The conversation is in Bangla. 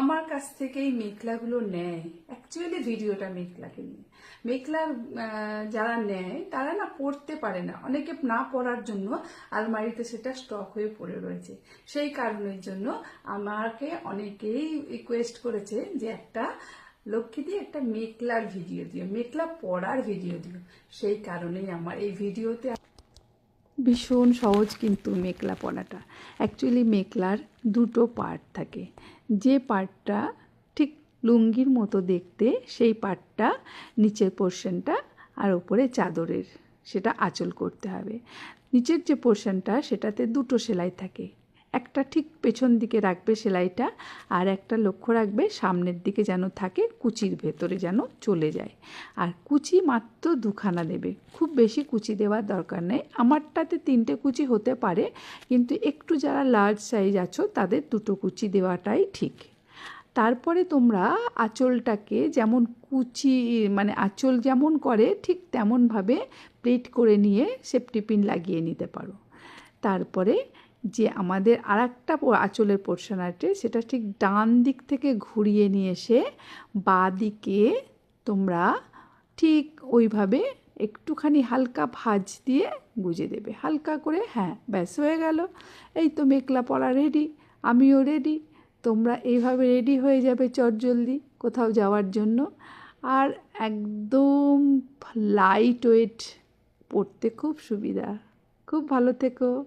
আমার কাছ থেকে এই মেঘলাগুলো নেয়। অ্যাকচুয়ালি ভিডিওটা মেঘলাকে নিয়ে। মেঘলা যারা নেয়, তারা না পড়তে পারে না। অনেকে না পড়ার জন্য আলমারিতে সেটা স্টক হয়ে পড়ে রয়েছে। সেই কারণের জন্য আমাকে অনেকেই রিকোয়েস্ট করেছে যে একটা লক্ষ্মী দিয়ে একটা মেঘলার ভিডিও দিও। মেঘলা পড়ার ভিডিও দিও। সেই কারণেই আমার এই ভিডিওতে ভীষণ সহজ কিন্তু মেকলা পড়াটা অ্যাকচুয়ালি মেকলার দুটো পার্ট থাকে। যে পার্টটা ঠিক লুঙ্গির মতো দেখতে, সেই পার্টটা নিচের পোর্শনটা আর ওপরে চাদরের, সেটা আঁচল করতে হবে। নিচের যে পোর্শনটা সেটাতে দুটো সেলাই থাকে। একটা ঠিক পেছন দিকে রাখবে সেলাইটা আর একটা লক্ষ্য রাখবে সামনের দিকে যেন থাকে কুচির ভেতরে যেন চলে যায়। আর কুচি মাত্র দুখানা দেবে খুব বেশি কুচি দেওয়ার দরকার নেই। আমারটাতে তিনটে কুচি হতে পারে, কিন্তু একটু যারা লার্জ সাইজ আছো তাদের দুটো কুচি দেওয়াটাই ঠিক। তারপরে তোমরা আঁচলটাকে যেমন কুচি মানে আঁচল যেমন করে ঠিক তেমনভাবে প্লেট করে নিয়ে সেফটি পিন লাগিয়ে নিতে পারো। তারপরে যে আমাদের আর একটা আঁচলের পোর্শন আছে, সেটা ঠিক ডান দিক থেকে ঘুরিয়ে নিয়ে এসে বাঁ দিকে তোমরা ঠিক ওইভাবে একটুখানি হালকা ভাঁজ দিয়ে গুজে দেবে। হালকা করে হ্যাঁ ব্যাস হয়ে গেল। এই তো মেকলা পড়া রেডি আমিও রেডি তোমরা এইভাবে রেডি হয়ে যাবে চটজলদি কোথাও যাওয়ার জন্য। আর একদম লাইট ওয়েট পড়তে খুব সুবিধা। খুব ভালো থেকো।